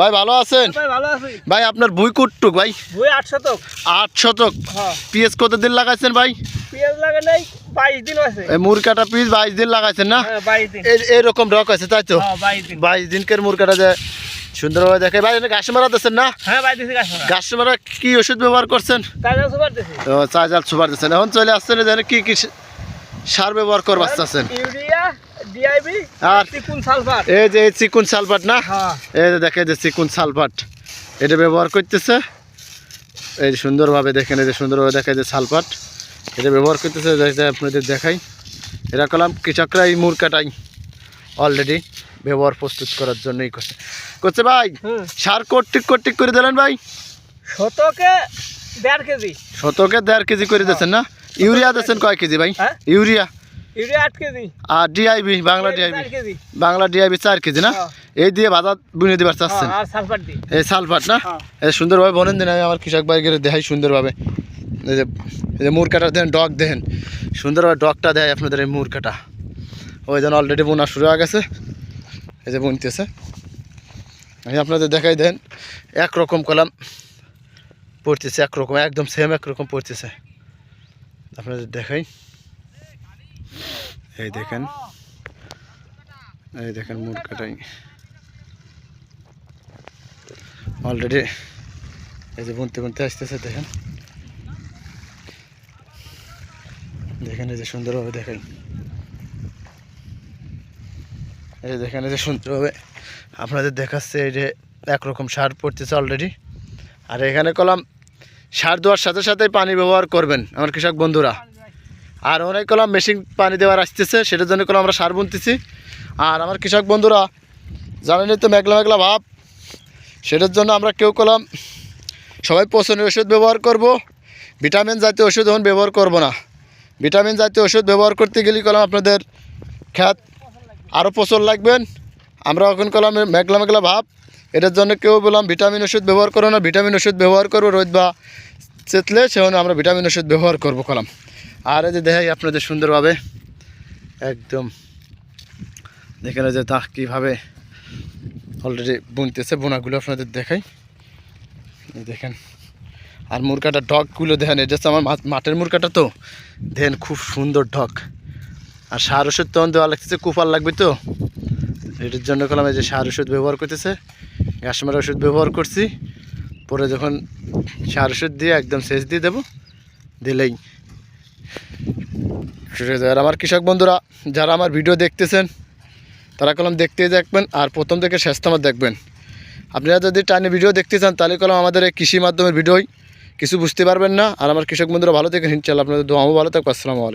ভাই ভালো আছেন? ভাই আছি। ভাই আপনার ভুই কুটটুক ভাই। বই আট শতক। আট শতক? হ্যাঁ। পিএস কত দিন লাগাইছেন ভাই? পেঁয়াজ লাগে নাই বাইশ দিন আছে মুরকাটা পিস বাইশ দিন লাগাইছেন না? হ্যাঁ রক আছে তাই তো? হ্যাঁ বাইশ দিনকের মুরকাটা যে সুন্দরভাবে দেখে ভাই এনে ঘাস মারা দিচ্ছেন না? হ্যাঁ ঘাস মারা। কি ওষুধ ব্যবহার করছেন? কাজ সুপার দিছি। ও চা সুপার দিচ্ছেন এখন চলে আসছেন কি কি সার ব্যবহার করবার চাচ্ছেন? ইউরিয়া ডিআইবি আর আর তিকুন এই যে চিকুন সালফাট না? হ্যাঁ। এই যে দেখে যে চিকুন সালফাট এটা ব্যবহার করতেছে। এই সুন্দরভাবে দেখেন এই যে সুন্দরভাবে দেখে যে সালফাট এটা ব্যবহার করতেছে আপনাদের দেখাই। এরা কলাম কৃষকরা এই মুরকাটাই অলরেডি ব্যবহার প্রস্তুত করার জন্যই করছে। করছে ভাই সার কর্তিক কর্তিক করে দিলেন ভাই? শতকে দেড় কেজি। শতকে দেড় কেজি করে দিয়েছেন না? ইউরিয়া দিয়েছেন কয় কেজি ভাই? হ্যাঁ। ইউরিয়া। আর DIB Bangla DIB Bangla DIB চার কেজি না? হ্যাঁ। এই দিয়ে বাজার বুনে দিবার চাচ্ছেন? হ্যাঁ, এই সালফাট না? হ্যাঁ। এই সুন্দরভাবে বনেন দিন আমি আমার কৃষক ভাই গেলে দেখাই সুন্দরভাবে। এই যে এই যে মুরকাটা দেন ডগ দেন। সুন্দরভাবে ডগটা দেয় আপনাদের এই মুরকাটা। ওই জন্য অলরেডি বোনা শুরু হয়ে গেছে। এই যে বুনতেছে। আমি আপনাদের দেখাই দেন একরকম কলাম পড়তেছে একরকম একদম সেম একরকম পড়তেছে। আপনাদের দেখাই। এই দেখেন। এই দেখেন মুরকাটাই অলরেডি এই যে বুনতে বুনতে আসতেছে, দেখেন। দেখেন এই যে সুন্দরভাবে, দেখেন। এই যে দেখেন এই যে সুন্দরভাবে আপনাদের দেখাচ্ছে, এই যে একরকম সার পড়তেছে অলরেডি আর এখানে কলাম সার দেওয়ার সাথে সাথেই পানি ব্যবহার করবেন, আমার কৃষক বন্ধুরা। আর অনেক কলাম মেশিন পানি দেওয়ার আসতেছে, সেটার জন্য কলাম আমরা সার বুনতেছি। আর আমার কৃষক বন্ধুরা জানেনই তো মেঘলা মেঘলা ভাব, সেটার জন্য আমরা কেউ কলাম, সবাই পচনের ওষুধ ব্যবহার করব। ভিটামিন জাতীয় ওষুধ এখন ব্যবহার করব না। ভিটামিন জাতীয় ওষুধ ব্যবহার করতে গেলে কলাম আপনাদের খ্যাত। আরও পচন লাগবেন। আমরা এখন কলাম মেঘলা মেঘলা ভাব, এটার জন্য কেউ বললাম ভিটামিন ওষুধ ব্যবহার করো না, ভিটামিন ওষুধ ব্যবহার করব, রোদ বা চেতলে সেখানে আমরা ভিটামিন ওষুধ ব্যবহার করব কলাম। আর এই যে দেখাই আপনাদের সুন্দরভাবে। একদম। দেখেন যে তা কীভাবে অলরেডি বুনতেছে, বোনাগুলো আপনাদের দেখাই। দেখেন। আর মুরগাটা ডগগুলো দেখেন এটা হচ্ছে আমার মাঠের মুরগাটা তো। দেখেন খুব সুন্দর ডগ। আর সার ওষুধ তখন দেওয়া লাগতেছে, কুপার লাগবে তো। এটার জন্য করলাম এই যে সার ওষুধ ব্যবহার করতেছে। ঘাস মারা ওষুধ ব্যবহার করছি। পরে যখন সার ওষুধ দিয়ে একদম সেচ দিয়ে দেবো, দিলেই আর আমার কৃষক বন্ধুরা, যারা আমার ভিডিও দেখতেছেন, তারা কলম দেখতেই দেখবেন আর প্রথম থেকে শেষ তোমার দেখবেন। আপনারা যদি টাইমে ভিডিও দেখতে চান, তাহলে কলম আমাদের এই কৃষি মাধ্যমের ভিডিওই। কিছু বুঝতে পারবেন না। আর আমার কৃষক বন্ধুরা, ভালো থেকে ইনশাল্লাহ আপনাদের দোয়াও ভালো থাকব আসসালামু আলাইকুম।